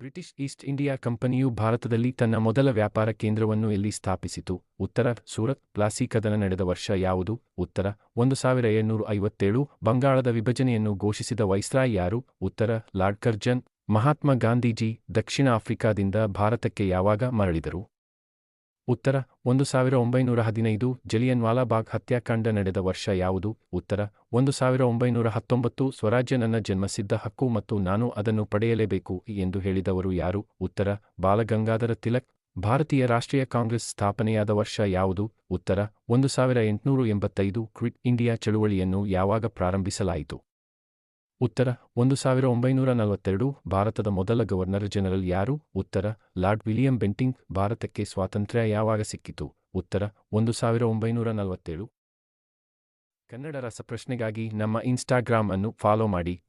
British East India ಕಂಪನಿಯು ಭಾರತದಲ್ಲಿ ತನ್ನ ಮೊದಲ ವ್ಯಾಪಾರ ಕೇಂದ್ರವನ್ನು ಎಲ್ಲಿ ಸ್ಥಾಪಿಸಿತು. ಉತ್ತರ ಸೂರತ್ ಪ್ಲಾಸಿ ಕದನ ನಡೆದ ವರ್ಷ ಯಾವುದು? ಉತ್ತರ ಒಂದು ಸಾವಿರ ಏಳ್ನೂರ ಐವತ್ತೇಳು ಬಂಗಾಳದ ವಿಭಜನೆಯನ್ನು ಘೋಷಿಸಿದ ವೈಸ್ರಾಯ್ ಯಾರು? ಉತ್ತರ ಲಾರ್ಡ್ ಕರ್ಜನ್ ಮಹಾತ್ಮ ಗಾಂಧೀಜಿ ದಕ್ಷಿಣ ಆಫ್ರಿಕಾದಿಂದ ಭಾರತಕ್ಕೆ ಯಾವಾಗ ಮರಳಿದರು? ಉತ್ತರ, ಒಂದು ಸಾವಿರ ಒಂಬೈನೂರ ಹದಿನೈದು, ಜಲಿಯನ್ ವಾಲಾಬಾಗ್ ಹತ್ಯಾಕಾಂಡ ನಡೆದ ವರ್ಷ ಯಾವುದು? ಉತ್ತರ, ಒಂದು ಸಾವಿರ ಒಂಬೈನೂರ ಹತ್ತೊಂಬತ್ತು, ಸ್ವರಾಜ್ಯ ನನ್ನ ಜನ್ಮಸಿದ್ಧ ಹಕ್ಕು ಮತ್ತು ನಾನು ಅದನ್ನು ಪಡೆಯಲೇಬೇಕು ಎಂದು ಹೇಳಿದವರು ಯಾರು? ಉತ್ತರ, ಬಾಲಗಂಗಾಧರ ತಿಲಕ್, ಭಾರತೀಯ ರಾಷ್ಟ್ರೀಯ ಕಾಂಗ್ರೆಸ್ ಸ್ಥಾಪನೆಯಾದ ವರ್ಷ ಯಾವುದು? ಉತ್ತರ, ಒಂದು ಸಾವಿರ ಎಂಟುನೂರ ಎಂಬತ್ತೈದು, ಕ್ವಿಟ್ ಇಂಡಿಯಾ ಚಳುವಳಿಯನ್ನು ಯಾವಾಗ ಪ್ರಾರಂಭಿಸಲಾಯಿತು? ಉತ್ತರ, ಒಂದು ಸಾವಿರ ಒಂಬೈನೂರ ನಲವತ್ತೆರಡು, ಭಾರತದ ಮೊದಲ ಗವರ್ನರ್ ಜನರಲ್ ಯಾರು? ಉತ್ತರ, ಲಾರ್ಡ್ ವಿಲಿಯಂ ಬೆಂಟಿಂಗ್, ಭಾರತಕ್ಕೆ ಸ್ವಾತಂತ್ರ್ಯ ಯಾವಾಗ ಸಿಕ್ಕಿತು? ಉತ್ತರ, ಒಂದು ಸಾವಿರ ಒಂಬೈನೂರ ನಲವತ್ತೇಳು ಕನ್ನಡ ರಸಪ್ರಶ್ನೆಗಾಗಿ ನಮ್ಮ ಇನ್ಸ್ಟಾಗ್ರಾಮ್ ಅನ್ನು ಫಾಲೋ ಮಾಡಿ. ಕ್ಯೂ